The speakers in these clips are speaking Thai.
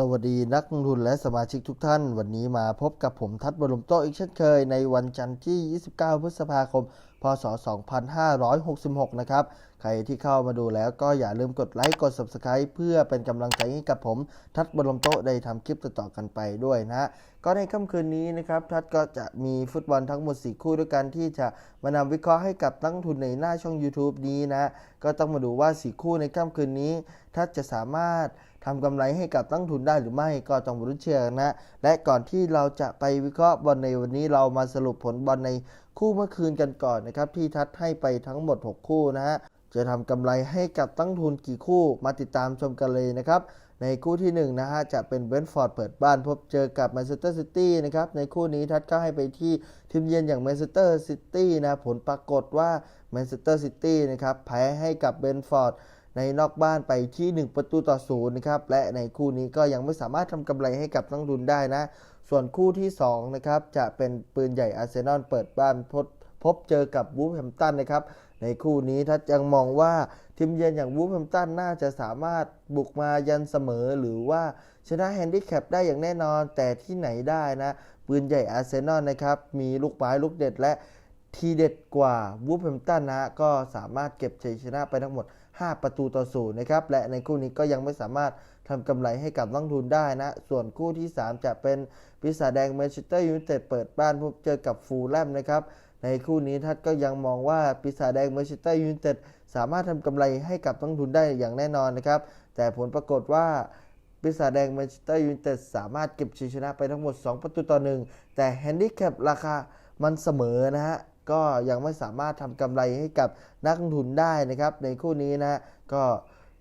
สวัสดีนักลงทุนและสมาชิกทุกท่าน วันนี้มาพบกับผมทัศน์บรมโตอีกเช่นเคยในวันจันทร์ที่ 29 พฤษภาคม พศ 2566 นะครับ ใครที่เข้ามาดูแล้วก็อย่าลืมกดไลค์กด Subscribe เพื่อเป็นกำลังใจให้กับผมทัศน์บรมโตได้ทำคลิปต่อๆกันไปด้วยนะฮะก็ในค่ำคืนนี้นะครับทัศน์ก็จะมีฟุตบอลทั้งหมด 4 คู่ด้วยกันที่จะมานำวิเคราะห์ให้กับนักลงทุนในหน้าช่อง YouTube นี้นะก็ต้องมาดูว่า 4 คู่ในค่ำคืนนี้ทัศน์จะสามารถ ทำกำไรให้กับนักลงทุนได้หรือไม่ก็ต้องมาลุ้เชียร์กันะ และก่อนที่เราจะไปวิเคราะห์บอลในวันนี้เรามาสรุปผลบอลในคู่เมื่อคืนกันก่อนนะครับ ที่ทัศน์ให้ไปทั้งหมด 6 คู่นะฮะจะทำกำไรให้กับตั้งทุนกี่คู่มาติดตามชมกันเลยนะครับในคู่ที่1นะฮะจะเป็นเบนฟอร์ดเปิดบ้านพบเจอกับแมนเชสเตอร์ซิตี้นะครับในคู่นี้ทัดก็ให้ไปที่ทีมเยือนอย่างแมนเชสเตอร์ซิตี้นะผลปรากฏว่าแมนเชสเตอร์ซิตี้นะครับแพ้ให้กับเบนฟอร์ด ในนอกบ้านไปที่ 1 ประตูต่อศูนย์นะครับและในคู่นี้ก็ยังไม่สามารถทำกำไรให้กับนักทุนได้นะ ส่วนคู่ที่2นะครับจะเป็นปืนใหญ่อาร์เซนอลเปิดบ้านพบพบเจอกับวูฟแฮมตันนะครับในคู่นี้ถ้ายังมองว่าทีมเยือนอย่างวูฟแฮมตันน่าจะสามารถบุกมายันเสมอหรือว่าชนะแฮนดิแคปได้อย่างแน่นอนแต่ที่ไหนได้นะปืนใหญ่อาร์เซนอลนะครับมีลูกไม้ลูกเด็ดและทีเด็ดกว่าวูฟแฮมตันนะก็สามารถเก็บชัยชนะไปทั้งหมด 5 ประตูต่อศูนย์นะครับ และในคู่นี้ก็ยังไม่สามารถทำกำไรให้กับนักลงทุนได้นะ ส่วนคู่ที่ 3 จะเป็นปีศาจแดงแมนเชสเตอร์ยูไนเต็ดเปิดบ้านพบเจอกับฟูลแลมนะครับ ในคู่นี้ทัดก็ยังมองว่าปีศาจแดงแมนเชสเตอร์ยูไนเต็ดสามารถทำกำไรให้กับนักลงทุนได้อย่างแน่นอนนะครับ แต่ผลปรากฏว่าปีศาจแดงแมนเชสเตอร์ยูไนเต็ดสามารถเก็บชัยชนะไปทั้งหมด 2 ประตูต่อหนึ่งแต่แฮนดิแคปราคามันเสมอนะฮะ ก็ยังไม่สามารถทำกำไรให้กับนักลงทุนได้นะครับ ในคู่นี้นะก็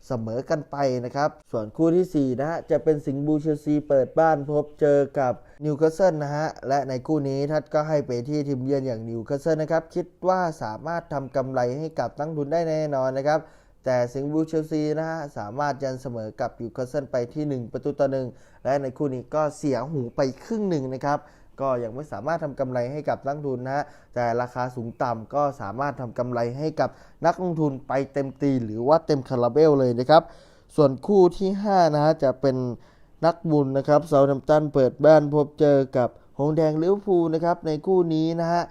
เสมอกันไปนะครับ ส่วนคู่ที่ 4 นะฮะ จะเป็นสิงห์บูเชลซีเปิดบ้านพบเจอกับนิวคาสเซิลนะฮะ และในคู่นี้ทัดก็ให้ไปที่ทีมเยือนอย่างนิวคาสเซิลนะครับ คิดว่าสามารถทำกำไรให้กับนักลงทุนได้แน่นอนนะครับ แต่สิงห์บูเชลซีนะฮะ สามารถยันเสมอกับนิวคาสเซิลไปที่ 1 ประตูต่อหนึ่งและในคู่นี้ก็เสียหูไปครึ่งหนึ่งนะครับ ก็ยังไม่สามารถทำกำไรให้กับนักลงทุนนะฮะแต่ราคาสูงต่ำก็สามารถทำกำไรให้กับนักลงทุนไปเต็มตีหรือว่าเต็มคาราเบลเลยนะครับ ส่วนคู่ที่ 5 นะฮะจะเป็นนักบุญนะครับเซาท์แฮมป์ตันเปิดบ้านพบเจอกับหงแดงลิเวอร์พูลนะครับในคู่นี้นะฮะ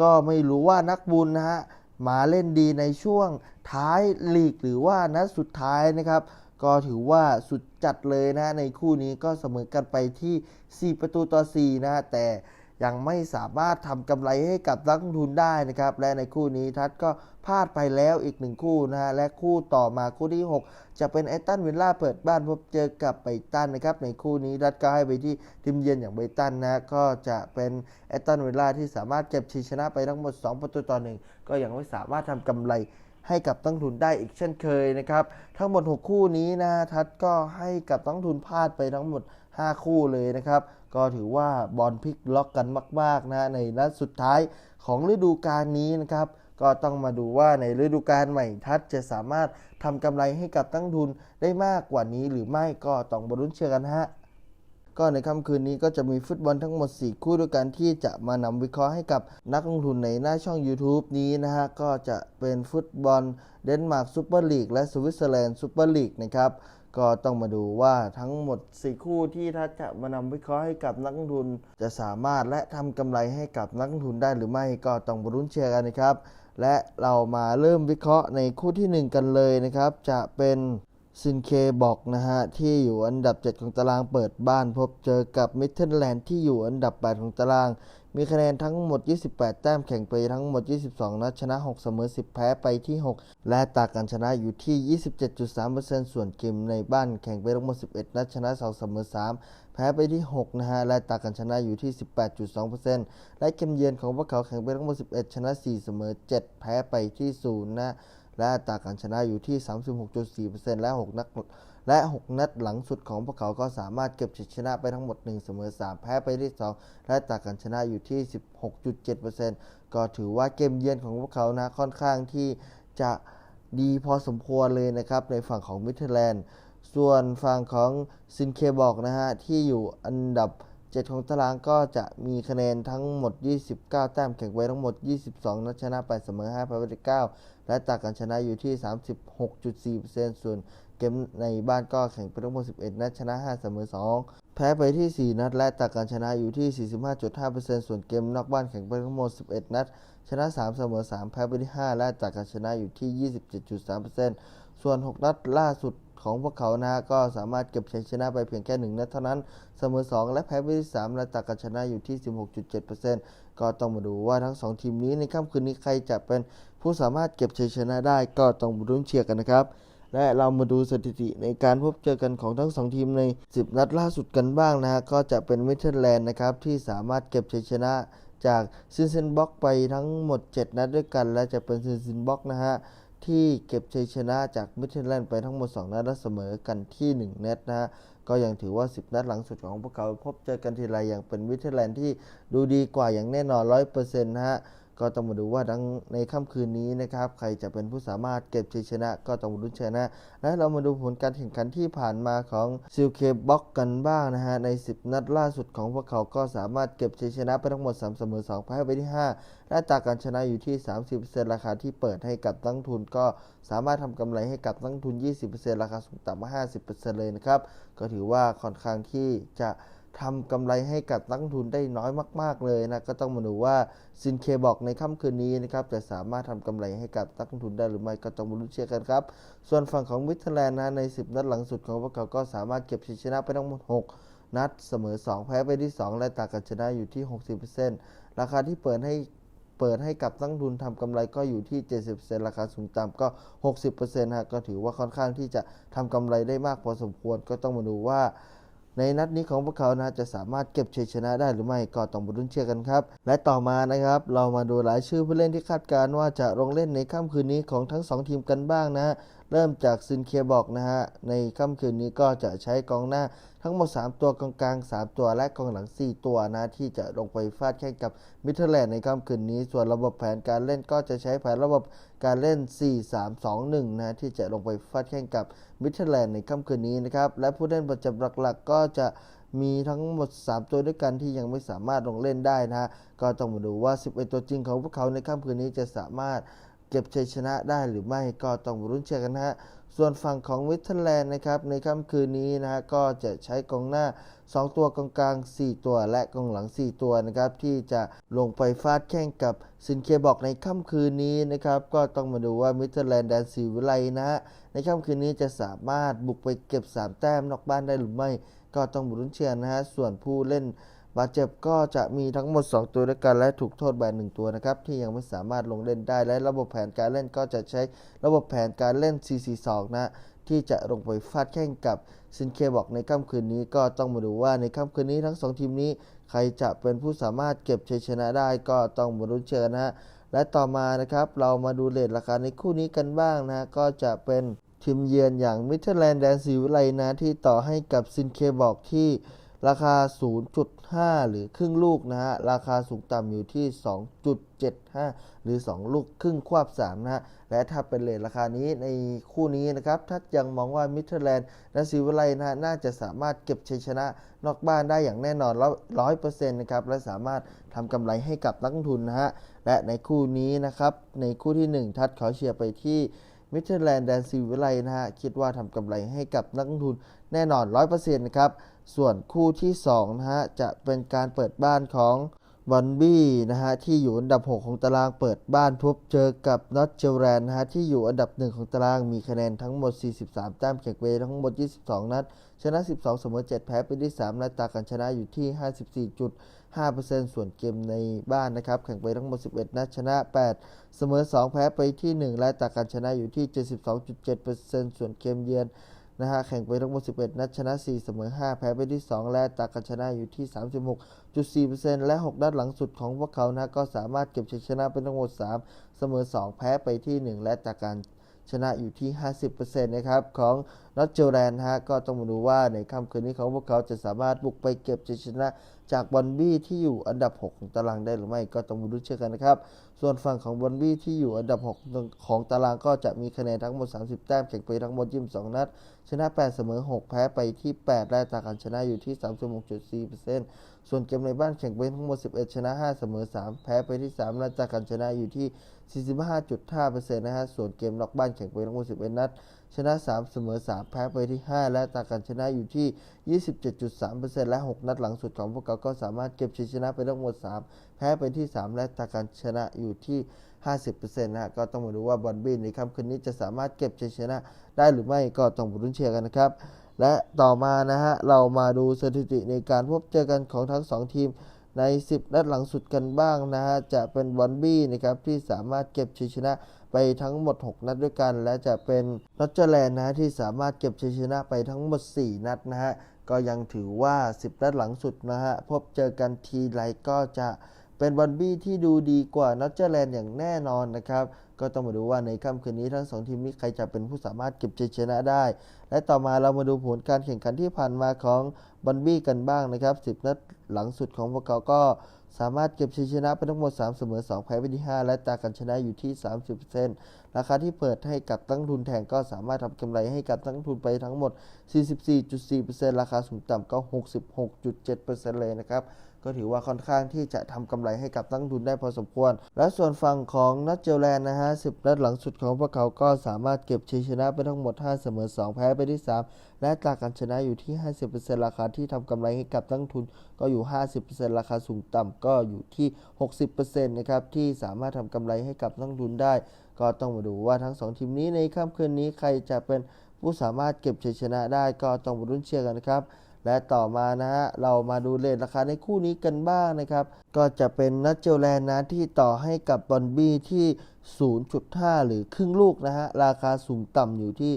ก็ไม่รู้ว่านักบุญนะฮะมาเล่นดีในช่วงท้ายลีกหรือว่านัดสุดท้ายนะครับ ก็ถือว่าสุดจัดเลยนะในคู่นี้ก็เสมอกันไปที่ 4 ประตูต่อ 4 นะ แต่ยังไม่สามารถทำกำไรให้กับนักลงทุนได้นะครับ และในคู่นี้ทัดก็พลาดไปแล้วอีกหนึ่งคู่นะฮะ และคู่ต่อมาคู่ที่ 6 จะเป็นไอตันวิลล่าเปิดบ้านพบเจอกับไบตันนะครับ ในคู่นี้ทัดก็ให้ไปที่ทีมเยือนอย่างไบตันนะก็จะเป็นไอตันวิลล่าที่สามารถเก็บชัยชนะไปทั้งหมด 2 ประตูต่อหนึ่งก็ยังไม่สามารถทำกำไร ให้กับตั้งทุนได้อีกเช่นเคยนะครับทั้งหมด 6 คู่นี้นะทัดก็ให้กับตั้งทุนพลาดไปทั้งหมด 5 คู่เลยนะครับก็ถือว่าบอลพลิกล็อกกันมากๆนะในนัดสุดท้ายของฤดูกาลนี้นะครับก็ต้องมาดูว่าในฤดูกาลใหม่ทัดจะสามารถทำกำไรให้กับตั้งทุนได้มากกว่านี้หรือไม่ก็ต้องบรุนเชียร์กันฮะ ก็ในค่ำคืนนี้ก็จะมีฟุตบอลทั้งหมด 4 คู่ด้วยกันที่จะมานำวิเคราะห์ให้กับนักลงทุนในหน้าช่อง YouTube นี้นะฮะ ก็จะเป็นฟุตบอลเดนมาร์กซูเปอร์ลีกและสวิตเซอร์แลนด์ซูเปอร์ลีกนะครับก็ต้องมาดูว่าทั้งหมด 4 คู่ที่ถ้าจะมานำวิเคราะห์ให้กับนักลงทุน จะสามารถและทำกำไรให้กับนักลงทุนได้หรือไม่ก็ต้องบรุ้นเชียร์กันนะครับ และเรามาเริ่มวิเคราะห์ในคู่ทีหนึ่1 กันเลยนะครับ จะเป็น ซินเคบอกนะฮะ ที่อยู่อันดับ 7 ของตารางเปิดบ้านพบเจอกับมิ d เ l แลนด์ที่อยู่อันดับ 8 ของตาราง มีคะแนนทั้งหมด 28 แต้มแข่งไปทั้งหมด 22 นัดชนะ 6 เสมอ 10 แพ้ไปที่ 6 และตาการชนะอยู่ที่ 27.3%ส่วนเกมในบ้านแข่งไปทั้งหมด 11 นัดชนะ 2 เสมอ 3 แพ้ไปที่ 6 นะฮะ และตาการชนะอยู่ที่ 18.2%และเกมเยือนของพวกเขาแข่งไปทั้งหมด 11 ชนะ 4 เสมอ 7 แพ้ไปที่ 0 นะ และอัตราการชนะอยู่ที่ 36.4%และ6นัดและ 6 นัดหลังสุดของพวกเขาก็สามารถเก็บชัยชนะไปทั้งหมด 1 เสมอ 3 แพ้ไปที่ 2 และตาการชนะอยู่ที่ 16.7%ก็ถือว่าเกมเยือนของพวกเขานะค่อนข้างที่จะดีพอสมควรเลยนะครับ ในฝั่งของมิเทแลนด์ ส่วนฝั่งของซินเคบอกนะฮะ ที่อยู่อันดับ 7 ของตารางก็จะมีคะแนนทั้งหมด 29 แต้มแข่งไว้ทั้งหมด 22 นัดชนะ8เสมอ5แพ้ไป9 และจากการชนะอยู่ที่ 36.4%ส่วนเกมในบ้านก็แข่งไปทั้งหมด 11 นัดชนะ 5 เสมอ 2 แพ้ไปที่ 4 นัด และจากการชนะอยู่ที่ 45.5%ส่วนเกมนอกบ้านแข่งไปทั้งหมด 11 นัด ชนะ 3 เสมอ 3 แพ้ไปที่ 5 และจากการชนะอยู่ที่ 27.3%ส่วน 6 นัดล่าสุดของพวกเขานะฮะก็สามารถเก็บชัยชนะไปเพียงแค่1นัดเท่านั้น เสมอ 2 และแพ้ไปที่3และจากการชนะอยู่ที่ 16.7%ก็ต้องมาดูว่าทั้ง 2 ทีมนี้ในค่ำคืนนี้ใครจะเป็น ผู้สามารถเก็บชัยชนะได้ก็ต้องมาลุ้นเชียร์กันนะครับ และเรามาดูสถิติในการพบเจอกันของทั้ง 2 ทีมใน 10 นัดล่าสุดกันบ้างนะฮะก็จะเป็นมิเทอร์แลนด์นะครับที่สามารถเก็บชัยชนะจากซินเซนบ็อกไปทั้งหมด 7 นัดด้วยกัน และจะเป็นซินเซนบ็อกนะฮะที่เก็บชัยชนะจากมิเทอร์แลนด์ไปทั้งหมด 2 นัดและเสมอกันที่ 1 นัดนะฮะก็ยังถือว่า 10 นัดหลังสุดของพวกเขาพบเจอกันทีไรอยังเป็นมิเทอร์แลนด์ที่ดูดีกว่าอย่างแน่นอน 100%นะฮะ ก็ต้องมาดูว่าดังในค่ำคืนนี้นะครับ ใครจะเป็นผู้สามารถเก็บชัยชนะ ก็ต้องมาลุ้นชนะ และเรามาดูผลการแข่งขันที่ผ่านมาของซิลเคบ็อกกันบ้างนะฮะ ใน 10 นัดล่าสุดของพวกเขาก็สามารถเก็บชัยชนะไปทั้งหมด3เสมอ2แพ้ไปที่ 5 และจากการชนะอยู่ที่ 30%ราคาที่เปิดให้กับนักลงทุนก็สามารถทำกำไรให้กับนักลงทุน 20%ราคาสูงต่ำมา50%เลยนะครับ ก็ถือว่าค่อนข้างที่จะ ทำกำไรให้กับนักลงทุนได้น้อยมาก ๆเลยนะก็ต้องมาดูว่าซินเคบอกในค่ำคืนนี้นะครับจะสามารถทำกำไรให้กับนักลงทุนได้หรือไม่ก็ต้องมาลุ้นเชียร์กันครับ ส่วนฝั่งของมิทแลนด์นะใน 10 นัดหลังสุดของพวกเขาก็สามารถเก็บชัยชนะไปทั้งหมด 6 นัดเสมอ 2 แพ้ไปที่ 2 และตากันชนะอยู่ที่ 60%ราคาที่เปิดให้เปิดให้กับนักลงทุนทำกำไรก็อยู่ที่ 70%ราคาสูงต่ำก็ 60%ฮะก็ถือว่าค่อนข้างที่จะทำกำไรได้มากพอสมควรก็ต้องมาดูว่า ในนัดนี้ของพวกเขานะจะสามารถเก็บชัยชนะได้หรือไม่ก็ต้องบุรุนเชียร์กันครับ และต่อมานะครับ เรามาดูรายชื่อผู้เล่นที่คาดการณ์ว่าจะลงเล่นในค่ำคืนนี้ของทั้ง 2 ทีมกันบ้างนะเริ่มจากซินเคบอกนะฮะ ในค่ำคืนนี้ก็จะใช้กองหน้าทั้งหมด 3 ตัวกองกลาง 3 ตัวและกองหลัง 4 ตัวนะ ที่จะลงไปฟาดแข่งกับมิเทอร์แลนด์ในค่ำคืนนี้ ส่วนระบบแผนการเล่นก็จะใช้แผนระบบการเล่น 4-3-2-1 นะที่จะลงไปฟาดแข่งกับมิเทอร์แลนด์ในค่ำคืนนี้นะครับ และผู้เล่นประจำหลักๆ ก็จะมีทั้งหมด 3 ตัวด้วยกันที่ยังไม่สามารถลงเล่นได้นะฮะ ก็ต้องมาดูว่า 11 ตัวจริงของพวกเขาในค่ำคืนนี้จะสามารถ เก็บชัยชนะได้หรือไม่ก็ต้องมาลุ้นเชียร์กันฮะส่วนฝั่งของมิเทอร์แลนด์นะครับในค่ำคืนนี้นะฮะก็จะใช้กองหน้า 2 ตัวกองกลาง 4 ตัวและกองหลัง 4 ตัวนะครับที่จะลงไปฟาดแข่งกับซินเคบอกในค่ำคืนนี้นะครับก็ต้องมาดูว่ามิเทอร์แลนด์แดนซีวิไลนะฮะในค่ำคืนนี้จะสามารถบุกไปเก็บ 3 แต้มนอกบ้านได้หรือไม่ ก็ต้องมาลุ้นเชียร์นะฮะส่วนผู้เล่น บาดเจ็บก็จะมีทั้งหมด 2 ตัวด้วยกันและถูกโทษแบนหนึ่งตัวนะครับ ที่ยังไม่สามารถลงเล่นได้และระบบแผนการเล่นก็จะใช้ระบบแผนการเล่น 4-4-2 นะที่จะลงไปฟาดแข่งกับซินเคบอกในค่ำคืนนี้ก็ต้องมาดูว่าในค่ำคืนนี้ทั้ง 2 ทีมนี้ ใครจะเป็นผู้สามารถเก็บชัยชนะได้ก็ต้องมาลุ้นเชียร์นะฮะและต่อมานะครับเรามาดูเลทราคาในคู่นี้กันบ้างนะก็จะเป็นทีมเยือนอย่างมิเทอร์แลนด์แดนซีวิไลนะที่ต่อให้กับซินเคบอกที่ ราคา 0.5 หรือครึ่งลูกนะฮะ ราคาสูงต่ำอยู่ที่ 2.75 หรือ 2 ลูกครึ่งควบ3นะฮะ และถ้าเป็นเลทราคานี้ในคู่นี้นะครับถ้ายังมองว่ามิเทอร์แลนด์และซิวไลนะฮะน่าจะสามารถเก็บชัยชนะนอกบ้านได้อย่างแน่นอนร้อยเปอร์เซ็นต์นะครับ และสามารถทำกำไรให้กับนักลงทุนนะฮะ และในคู่นี้นะครับ ในคู่ที่ 1 ทัดขาเชียร์ไปที่มิเทอร์แลนด์แดนซิวิไลนะฮะ คิดว่าทำกำไรให้กับนักลงทุนแน่นอน 100%นะครับ ส่วนคู่ที่2นะฮะจะเป็นการเปิดบ้านของบอนบี้นะฮะที่อยู่อันดับ 6 ของตารางเปิดบ้านพบเจอกับนอตเจลแลนด์นะฮะที่อยู่อันดับ 1 ของตารางมีคะแนนทั้งหมด 43 แต้มแข่งไปทั้งหมด 22 นัด ชนะ 12 เสมอ 7 แพ้ไปที่3และตากันชนะอยู่ที่ 54.5%ส่วนเกมในบ้านนะครับ แข่งไปทั้งหมด 11 นัดชนะ 8 เสมอ 2 แพ้ไปที่ 1 และตากันชนะอยู่ที่ 72.7%ส่วนเกมเยือน นะฮะแข่งไปทั้งหมด 11 นัดชนะ 4 เสมอ 5 แพ้ไปที่ 2 และตากการชนะอยู่ที่ 36.4%และ6นัดหลังสุดของพวกเขานะก็สามารถเก็บชัยชนะเป็นทั้งหมด 3 เสมอ 2 แพ้ไปที่ 1 และตากการชนะอยู่ที่ 50%นะครับของนอตเจอแลนฮะก็ต้องมาดูว่าในค่ำคืนนี้ของพวกเขาจะสามารถบุกไปเก็บชัยชนะ จากบอลบี้ที่อยู่อันดับ 6 ของตารางได้หรือไม่ก็ต้องมาดูเชื่อกันนะครับ ส่วนฝั่งของบอลบี้ที่อยู่อันดับ 6 ของตารางก็จะมีคะแนนทั้งหมด 30 แต้มแข่งไปทั้งหมด22นัด ชนะ 8 เสมอ 6 แพ้ไปที่ 8 และตาการชนะอยู่ที่ 36.4%ส่วนเกมในบ้านแข่งไปทั้งหมด 11 ชนะ 5 เสมอ 3 แพ้ไปที่ 3 และตาการชนะอยู่ที่ 45.5%นะฮะ ส่วนเกมนอกบ้านแข่งไปทั้งหมด 11 นัด ชนะ 3 เสมอ 3 แพ้ไปที่ 5 และตาการชนะอยู่ที่ 27.3%และ 6 นัดหลังสุดของพวกเขาก็สามารถเก็บชัยชนะไปทั้งหมด 3 แพ้ไปที่ 3 และตาการชนะอยู่ที่ 50%นะฮะก็ต้องมาดูว่าบอลบี้ในค่ำคืนนี้จะสามารถเก็บชัยชนะได้หรือไม่ก็ต้องมาลุ้นเชียร์กันนะครับ และต่อมานะฮะเรามาดูสถิติในการพบเจอกันของทั้ง 2 ทีมใน 10 นัดหลังสุดกันบ้างนะฮะจะเป็นบอลบี้นะครับที่สามารถเก็บชัยชนะ ไปทั้งหมด 6 นัดด้วยกัน และจะเป็นนอตเจอร์แลนด์นะที่สามารถเก็บชัยชนะไปทั้งหมด 4 นัดนะฮะก็ยังถือว่า 10 นัดหลังสุดนะฮะพบเจอกันทีไรก็จะเป็นบอลบี้ที่ดูดีกว่านอตเจอร์แลนด์อย่างแน่นอนนะครับ ก็ต้องมาดูว่าในค่ำคืนนี้ทั้งสองทีมนี้ใครจะเป็นผู้สามารถเก็บชัยชนะได้ และต่อมาเรามาดูผลการแข่งขันที่ผ่านมาของบอลบี้กันบ้างนะครับ 10 นัดหลังสุดของพวกเขาก็ สามารถเก็บชัยชนะไปทั้งหมด 3 เสมอ 2 แพ้ไปที่ 5 และตากันชนะอยู่ที่ 30%ราคาที่เปิดให้กับตั้งทุนแทงก็สามารถทำกำไรให้กับตั้งทุนไปทั้งหมด 44.4%ราคาสูงต่ำก็ 66.7%เลยนะครับ ก็ถือว่าค่อนข้างที่จะทำกำไรให้กับนักลงทุนได้พอสมควร และส่วนฝั่งของนัทเจลแลนด์นะฮะ10นัดหลังสุดของพวกเขาก็สามารถเก็บชัยชนะไปทั้งหมด 5 เสมอ 2 แพ้ไปที่ 3 และตราการชนะอยู่ที่ 50%ราคาที่ทำกำไรให้กับนักลงทุนก็อยู่ 50%ราคาสูงต่ำก็อยู่ที่ 60%นะครับที่สามารถทำกำไรให้กับนักลงทุนได้ ก็ต้องมาดูว่าทั้ง 2 ทีมนี้ในค่ำคืนนี้ใครจะเป็นผู้สามารถเก็บชัยชนะได้ก็ต้องมาลุ้นเชียร์กันนะครับ และต่อมานะฮะเรามาดูเลทราคาในคู่นี้กันบ้างนะครับ ก็จะเป็นนัทเจลแลนด์นะที่ต่อให้กับบอลบี้ที่ 0.5 หรือครึ่งลูกนะฮะราคาสูงต่ำอยู่ที่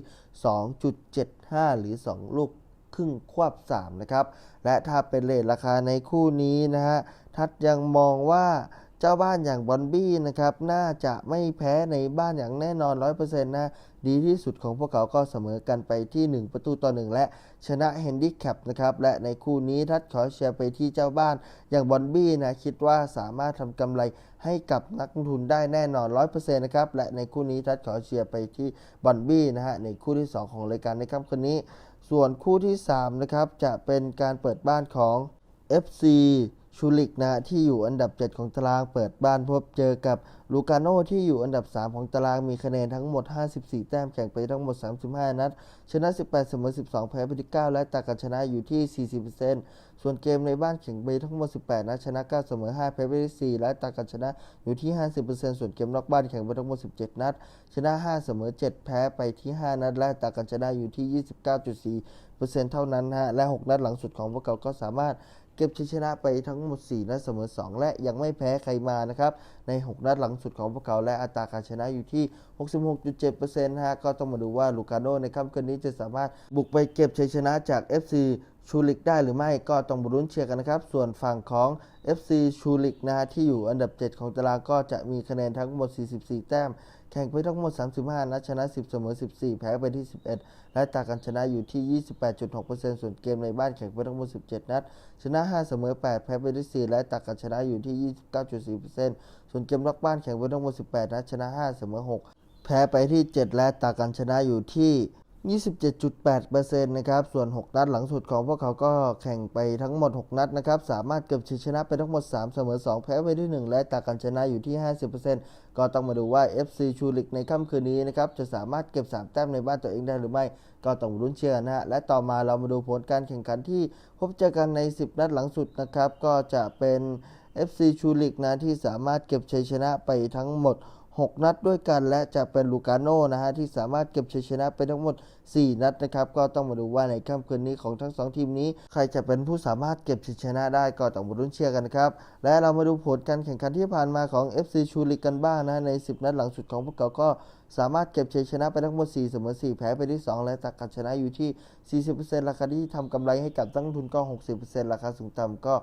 2.75 หรือ 2 ลูกครึ่งควบ3นะครับและถ้าเป็นเลทราคาในคู่นี้นะฮะทัดยังมองว่าเจ้าบ้านอย่างบอลบี้นะครับน่าจะไม่แพ้ในบ้านอย่างแน่นอน 100%นะ ดีที่สุดของพวกเขาก็เสมอกันไปที่ 1 ประตูต่อ 1 และชนะเฮนดิแคปนะครับ และในคู่นี้ทัดขอเชียร์ไปที่เจ้าบ้าน อย่างบอลบี้นะคิดว่าสามารถทำกำไรให้กับนักลงทุนได้แน่นอน 100%นะครับ และในคู่นี้ทัดขอเชียร์ไปที่บอลบี้นะฮะในคู่ที่ 2 ของรายการในค่ำคืนนี้ ส่วนคู่ที่3นะครับจะเป็นการเปิดบ้านของ FC ชูลิกนะที่อยู่อันดับ 7 ของตารางเปิดบ้านพบเจอกับลูกาโนที่อยู่อันดับ 3 ของตารางมีคะแนนทั้งหมด 54 แต้มแข่งไปทั้งหมด 35 นัด ชนะ 18 เสมอ 12 แพ้ไปที่9และตากันชนะอยู่ที่ 40%ส่วนเกมในบ้านแข่งไปทั้งหมด 18 นัดชนะ 9 เสมอ 5 แพ้ไปที่4และตากันชนะอยู่ที่ 50%ส่วนเกมนอกบ้านแข่งไปทั้งหมด 17 นัด ชนะ 5 เสมอ 7 แพ้ไปที่ 5 นัด และตากันชนะอยู่ที่ 29.4%เท่านั้นฮะและ 6 นัดหลังสุดของพวกเขาก็สามารถ เก็บชัยชนะไปทั้งหมด 4 นัดเสมอ 2 และยังไม่แพ้ใครมานะครับ ใน 6 นัดหลังสุดของพวกเขาและอัตราการชนะอยู่ที่ 66.7%นะฮะก็ต้องมาดูว่าลูกาโนในค่ำคืนนี้จะสามารถบุกไปเก็บชัยชนะจาก FC ชูลิกได้หรือไม่ก็ต้องมาลุ้นเชียร์กันนะครับ ส่วนฝั่งของ FC ชูลิกนะฮะที่อยู่อันดับ 7 ของตารางก็จะมีคะแนนทั้งหมด 44 แต้ม แข่งไปทั้งหมด 35 นัดชนะ 10 เสมอ 14 แพ้ไปที่ 11 และตากันชนะอยู่ที่ 28.6%ส่วนเกมในบ้านแข่งไปทั้งหมด 17 นัด ชนะ 5 เสมอ 8 แพ้ไปที่ 4 และตากันชนะอยู่ที่ 29.4%ส่วนเกมรอกบ้านแข่งไปทั้งหมด 18 นัด ชนะ 5 เสมอ 6 แพ้ไปที่ 7 และตากันชนะอยู่ที่ 27.8%นะครับ ส่วน 6 นัดหลังสุดของพวกเขาก็แข่งไปทั้งหมด 6 นัดนะครับ สามารถเก็บชัยชนะไปทั้งหมด 3 เสมอ 2 แพ้ไปที่ 1 และตากันชนะอยู่ที่ 50%ก็ต้องมาดูว่า FC ชูลิกในค่ำคืนนี้นะครับ จะสามารถเก็บ 3 แต้มในบ้านตัวเองได้หรือไม่ ก็ต้องลุ้นเชียร์นะฮะ และต่อมาเรามาดูผลการแข่งขันที่พบเจอกันใน 10 นัดหลังสุดนะครับ ก็จะเป็น FC ชูลิกนะที่สามารถเก็บชัยชนะไปทั้งหมด 6 นัดด้วยกัน และจะเป็นลูกาโน่นะฮะที่สามารถเก็บชัยชนะไปทั้งหมด 4 นัดนะครับ ก็ต้องมาดูว่าในค่ำคืนนี้ของทั้ง 2 ทีมนี้ ใครจะเป็นผู้สามารถเก็บชัยชนะได้ก็ต้องมาลุ้นเชียร์กันนะครับ และเรามาดูผลการแข่งขันที่ผ่านมาของ FC ชูลิกกันบ้างนะใน 10 นัดหลังสุดของพวกเขาก็สามารถเก็บชัยชนะไปทั้งหมด4เสมอ4แพ้ไปที่ 2 และตักกันชนะอยู่ที่ 40%ราคาที่ทำกำไรให้กับนักลงทุนก็ 60%ราคาสูงต่ำก็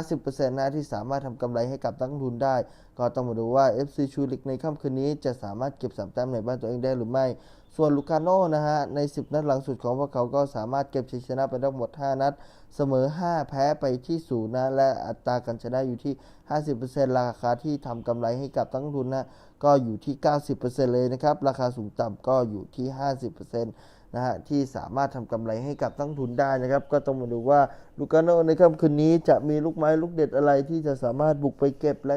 50%นะที่สามารถทำกำไรให้กับนักลงทุนได้ ก็ต้องมาดูว่า FC ชูลิกในค่ำคืนนี้จะสามารถเก็บ3แต้มในบ้านตัวเองได้หรือไม่ ส่วนลูกาโน่นะฮะใน 10 นัดหลังสุดของพวกเขาก็สามารถเก็บชัยชนะไปทั้งหมด 5 นัด เสมอ 5 แพ้ไปที่ศูนย์นะ และอัตราการชนะอยู่ที่ 50%ราคาที่ทำกำไรให้กับนักลงทุนนะก็อยู่ที่ 90%เลยนะครับ ราคาสูงต่ำก็อยู่ที่ 50%นะฮะที่สามารถทำกำไรให้กับนักลงทุนได้นะครับ ก็ต้องมาดูว่าลูกาโน่ในค่ำคืนนี้จะมีลูกไม้ลูกเด็ดอะไรที่จะสามารถบุกไปเก็บและ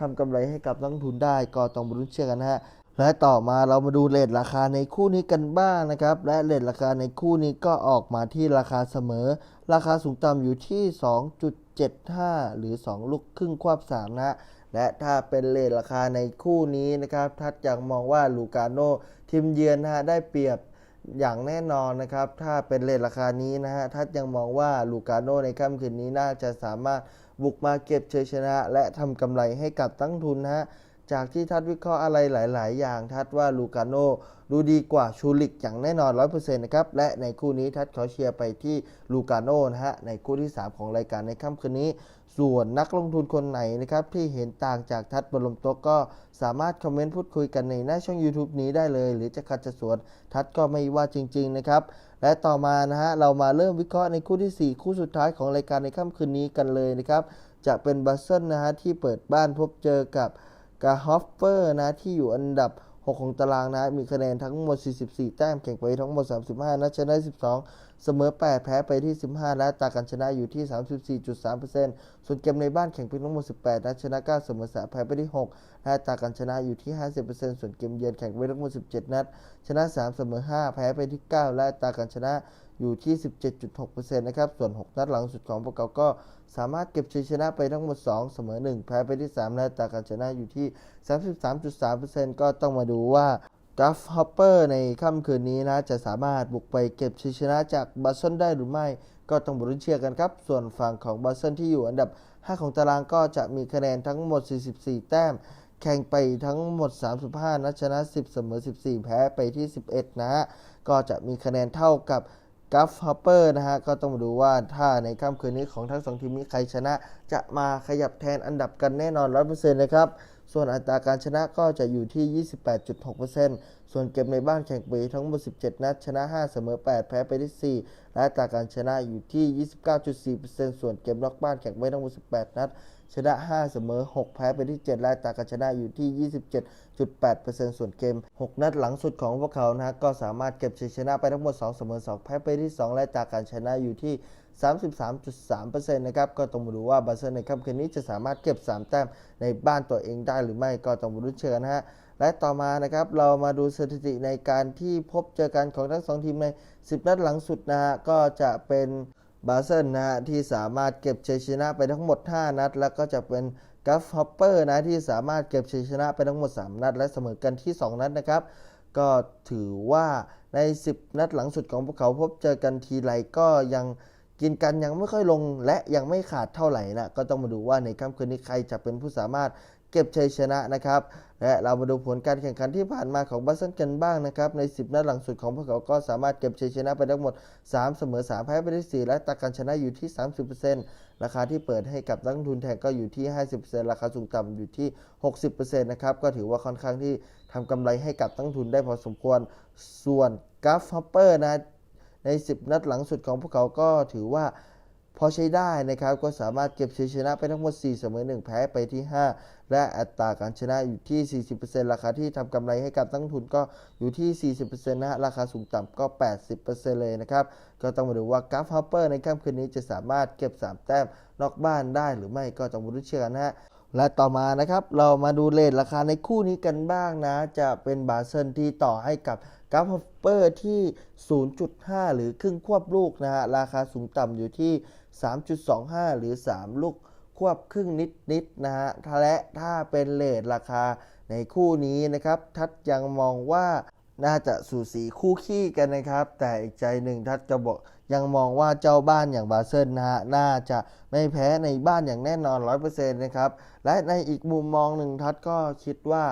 ทำกำไรให้กับนักลงทุนได้ก็ต้องมาลุ้นเชื่อกันนะฮะ และต่อมาเรามาดูเลทราคาในคู่นี้กันบ้างนะครับ และเลทราคาในคู่นี้ก็ออกมาที่ราคาเสมอ ราคาสูงต่ำอยู่ที่ 2.75 หรือ 2 ลูกครึ่งควบ3นะฮะและถ้าเป็นเลทราคาในคู่นี้นะครับทัดยังมองว่าลูกาโนทีมเยือนนะฮะได้เปรียบอย่างแน่นอนนะครับ ถ้าเป็นเลทราคานี้นะฮะทัดยังมองว่าลูกาโนในค่ำคืนนี้น่าจะสามารถบุกมาเก็บชัยชนะ และทำกำไรให้กับตั้งทุนนะฮะ จากที่ทัดวิเคราะห์อะไรหลาย ๆ อย่างทัดว่าลูกาโนดูดีกว่าชูลิกอย่างแน่นอน 100%นะครับ และในคู่นี้ทัดขอเชียร์ไปที่ลูกาโนนะฮะ ในคู่ที่ 3 ของรายการในค่ำคืนนี้ ส่วนนักลงทุนคนไหนนะครับ ที่เห็นต่างจากทัดบรมโต๊ะก็สามารถคอมเมนต์พูดคุยกันในหน้าช่อง YouTube นี้ได้เลย หรือจะขัดจะสวนทัดก็ไม่ว่าจริง ๆ นะครับ และต่อมานะฮะเรามาเริ่มวิเคราะห์ในคู่ที่ 4 คู่สุดท้ายของรายการในค่ำคืนนี้กันเลยนะครับจะเป็นบัสเซนนะฮะที่เปิดบ้านพบเจอกับ กาฮอฟเฟอร์นะที่อยู่อันดับ 6 ของตารางนะ มีคะแนนทั้งหมด 44 แต้มแข่งไปทั้งหมด 35 นัดชนะ 12 เสมอ 8 แพ้ไปที่ 15 และอัตาการชนะอยู่ที่ 34.3%ส่วนเกมในบ้านแข่งไปทั้งหมด 18 นัดชนะ 9 เสมอ 3 แพ้ไปที่ 6 และตาการชนะอยู่ที่ 50%ส่วนเกมเยือนแข่งไปทั้งหมด 17 นัด ชนะ 3 เสมอ 5 แพ้ไปที่ 9 และตาการชนะอยู่ที่ 17.6%นะครับ ส่วน 6 นัดหลังสุดของพวกเขาก็สามารถเก็บชัยชนะไปทั้งหมด 2 เสมอ 1 แพ้ไปที่ 3 และตาการชนะอยู่ที่ 33.3%ก็ต้องมาดูว่า กัฟฮอปเปอร์ในค่ำคืนนี้นะ จะสามารถบุกไปเก็บชัยชนะจากบัสซอนได้หรือไม่ ก็ต้องบุรุนเชียร์กันครับ ส่วนฝั่งของบัสซอนที่อยู่อันดับ 5 ของตารางก็จะมีคะแนนทั้งหมด 44 แต้ม แข่งไปทั้งหมด 35 นัดชนะ 10 เสมอ 14 แพ้ไปที่ 11 นะฮะ ก็จะมีคะแนนเท่ากับกัฟฮอปเปอร์นะฮะ ก็ต้องดูว่าถ้าในค่ำคืนนี้ของทั้งสองทีมนี้ใครชนะ จะมาขยับแทนอันดับกันแน่นอน 100%นะครับ ส่วนอัตราการชนะก็จะอยู่ที่ 28.6%ส่วนเกมในบ้านแข่งไปทั้งหมด 17 นัด ชนะ 5 เสมอ 8 แพ้ไปที่ 4 และอัตราการชนะอยู่ที่ 29.4%ส่วนเกมนอกบ้านแข่งไปทั้งหมด 18 นัด ชนะ 5 เสมอ 6 แพ้ไปที่ 7 และอัตราการชนะอยู่ที่ 27.8%ส่วนเกม 6 นัดหลังสุดของพวกเขานะฮะก็สามารถเก็บชัยชนะไปทั้งหมด 2 เสมอ 2 แพ้ไปที่ 2 และอัตราการชนะอยู่ที่ 33.3%นะครับก็ต้องมาดูว่าบาร์เซโลนาในค่ำคืนนี้จะสามารถเก็บ 3 แต้มในบ้านตัวเองได้หรือไม่ก็ต้องมาลุ้เชียร์กันะฮะและต่อมานะครับเรามาดูสถิติในการที่พบเจอกันของทั้งสองทีมใน 10 นัดหลังสุดนะฮะก็จะเป็นบาร์เซนนะฮะที่สามารถเก็บชัยชนะไปทั้งหมด 5 นัด แล้วก็จะเป็นกัฟฮอปเปอร์นะที่สามารถเก็บชัยชนะไปทั้งหมด 3 นัด และเสมอกันที่ 2 นัดนะครับ ก็ถือว่าใน 10 นัดหลังสุดของพวกเขาพบเจอกันทีไรก็ยัง กินกันยังไม่ค่อยลงและยังไม่ขาดเท่าไหร่นะก็ต้องมาดูว่าในค่ำคืนนี้ใครจะเป็นผู้สามารถเก็บชัยชนะนะครับและเรามาดูผลการแข่งขันที่ผ่านมาของบัสเซนกันบ้างนะครับใน 10 นัดหลังสุดของพวกเขาก็สามารถเก็บชัยชนะไปทั้งหมด 3 เสมอ 3 แพ้ไปที่4และอัตาการชนะอยู่ที่ 30%ราคาที่เปิดให้กับนักลงทุนแทนก็อยู่ที่ 50%ราคาสูงต่ำอยู่ที่ 60%นะครับก็ถือว่าค่อนข้างที่ทำกำไรให้กับนักลงทุนได้พอสมควรส่วนกัฟฮอปเปอร์นะ ใน 10 นัดหลังสุดของพวกเขาก็ถือว่าพอใช้ได้นะครับ ก็สามารถเก็บชัยชนะไปทั้งหมด 4 เสมอ 1 แพ้ไปที่ 5 และอัตราการชนะอยู่ที่ 40%ราคาที่ทำกำไรให้กับนักลงทุนก็อยู่ที่ 40%นะฮะราคาสูงต่ำก็ 80%เลยนะครับ ก็ต้องมาดูว่ากราฟฮัปเปอร์ในค่ำคืนนี้จะสามารถเก็บ 3 แต้มนอกบ้านได้หรือไม่ก็ต้องมาดูเชื่อกันนะฮะและต่อมานะครับ เรามาดูเลทราคาในคู่นี้กันบ้างนะ จะเป็นบาเซนที่ต่อให้กับ กราฟฮัปเปอร์ที่ 0.5 หรือครึ่งควบลูกนะฮะราคาสูงต่ำอยู่ที่ 3.25 หรือ 3 ลูกควบครึ่งนิดๆนะฮะถ้าและถ้าเป็นเลทราคาในคู่นี้นะครับ ทัดยังมองว่าน่าจะสูสีคู่ขี้กันนะครับ แต่อีกใจหนึ่งทัดจะบอกยังมองว่าเจ้าบ้านอย่างบาเซนนะฮะน่าจะไม่แพ้ในบ้านอย่างแน่นอน 100%นะครับ และในอีกมุมมองหนึ่งทัดก็คิดว่า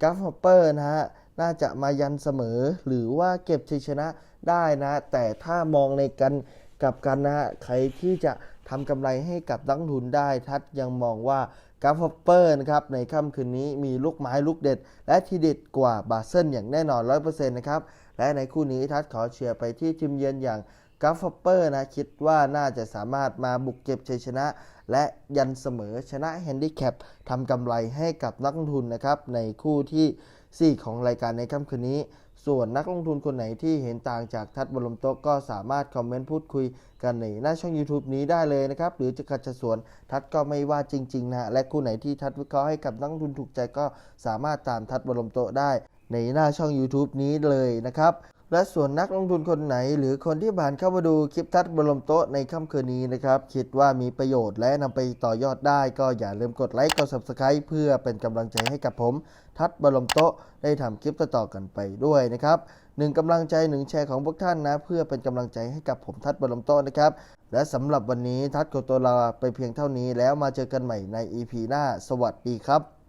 กราฟฮอปเปอร์นะฮะ น่าจะมายันเสมอ หรือว่าเก็บชัยชนะได้นะ แต่ถ้ามองในกันกับกันนะฮะใครที่จะทำกำไรให้กับนักทุนได้ ทัดยังมองว่ากราฟฮอปเปอร์นะครับในค่ำคืนนี้มีลูกไม้ลูกเด็ด และทีเด็ดกว่าบาเซนอย่างแน่นอน 100%นะครับ และในคู่นี้ทัดขอเชียร์ไปที่ทีมเยือนอย่างกัฟฟเปอร์นะคิดว่าน่าจะสามารถมาบุกเก็บชัยชนะ และยันเสมอชนะแฮนดิแคปทำกำไรให้กับนักทุนนะครับในคู่ที่ 4 ของรายการในค่ำคืนนี้ ส่วนนักลงทุนคนไหนที่เห็นต่างจากทัดบรมโต๊ะก็สามารถคอมเมนต์พูดคุยกันในหน้าช่อง YouTube นี้ได้เลยนะครับ หรือจะขัดจะสวนทัดก็ไม่ว่าจริง ๆ นะ และคู่ไหนที่ทัดวิเคราะห์ให้กับนักลงทุนถูกใจก็สามารถตามทัดบรมโต๊ะได้ ในหน้าช่อง YouTube นี้เลยนะครับและส่วนนักลงทุนคนไหน หรือคนที่ผ่านเข้ามาดูคลิปทัดบรมโต๊ะในค่ำคืนนี้นะครับ คิดว่ามีประโยชน์และนำไปต่อยอดได้ ก็อย่าลืมกดไลค์กด Subscribe เพื่อเป็นกำลังใจให้กับผม ทัศบรมโต๊ะได้ทำคลิปต่อๆกันไปด้วยนะครับหนึ่งกำลังใจหนึ่งแชร์ของพวกท่านนะ เพื่อเป็นกำลังใจให้กับผมทัศบรมโต๊ะนะครับ และสำหรับวันนี้ทัดขอตัวลาไปเพียงเท่านี้แล้วมาเจอกันใหม่ใน EP หน้า สวัสดีครับ